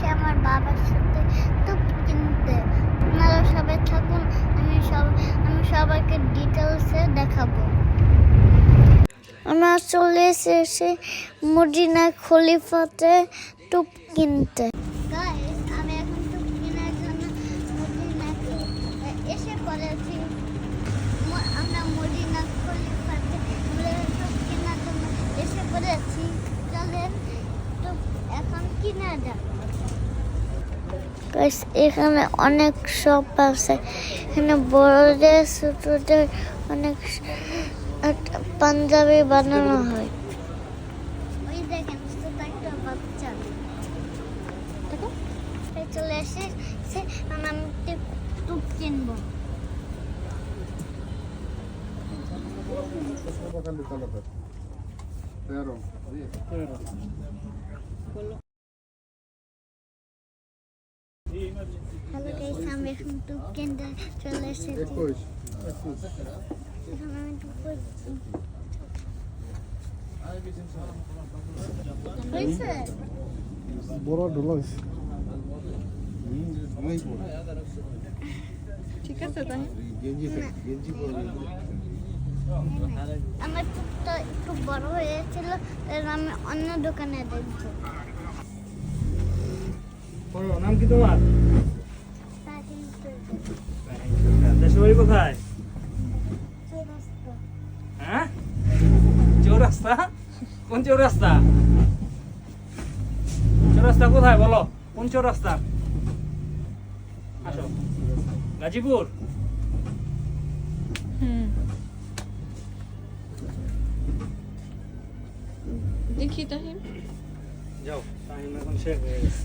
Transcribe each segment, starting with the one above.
এসেছি আমার বাবার সাথে টুপ কিনতে। আপনারা সবাই থাকুন আমি সব আমি সবাইকে ডিটেলসে দেখাবো। আমরা চলে এসেছি মদিনা খলিফাতে টুপ কিনতে। আমি এখন টুপ কেনার জন্য এসে আমরা মদিনা খলিফাতে টুপ কেনার জন্য এসে টুপ এখন কিনা Guys, এখানে অনেক শপ আছে। এখানে বড়দের ছোটদের অনেক পাঞ্জাবি বানানো হয়। ওই দেখেন ছোট একটা বাচ্চা। চলে এসে সে আমি টুপ কিনবো. Pero, আমি এখন চলে এসেছি। depois. এখন আমি হয়েছে? বড় ডলাইস ঠিক আছে তাই আমার একটু বড় হয়েছিল আমি অন্য দোকানে দেখব। নাম কি তোমার? কোথায়। হ্যাঁ? চৌরাস্তা? কোন চৌরাস্তা? চৌরাস্তা কোথায় বলো? কোন চৌরাস্তা? আসো। গাজীপুর? হুম। দেখি তাহিম। যাও টাইম এখন শেষ হয়ে গেছে।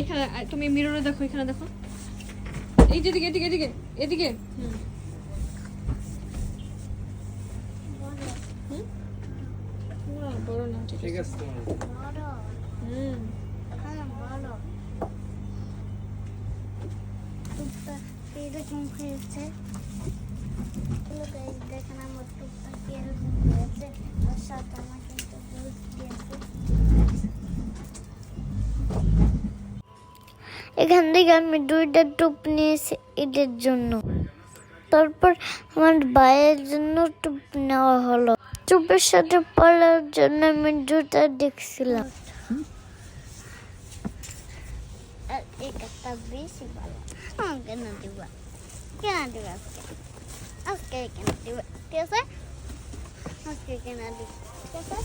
এখানে তুমি মিররে দেখো এখানে দেখো। এই যে এদিকে এদিকে এদিকে এদিকে। হুম। হুম? না, বড় না ঠিক আছে হুম। এরকম হয়েছে চলো guys, দেখেন আমার টুপটা কীরকম হয়েছে আর সাথে আমার কিন্তু ব্লাউজ দিয়েছে এখান থেকে আমি দুইটা টুপ নিয়েছি ঈদের জন্য। তারপর আমার ভাইয়ের জন্য টুপ নেওয়া হলো। টুপের সাথে পড়ার জন্য আমি জুতা দেখছিলাম। বেশি ভালো। আমাকে না দিবা। কেন আজকে? কেন দিবা? ঠিক আছে? আজকে কেন দিবা? ঠিক আছে?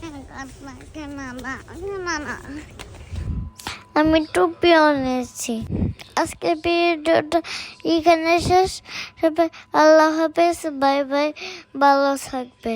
কেন না? কেন না। আমি টুপি নিয়েছি। আজকে ভিডিওটা এখানে শেষ। আল্লাহ হাফেজ বাই বাই ভালো থাকবে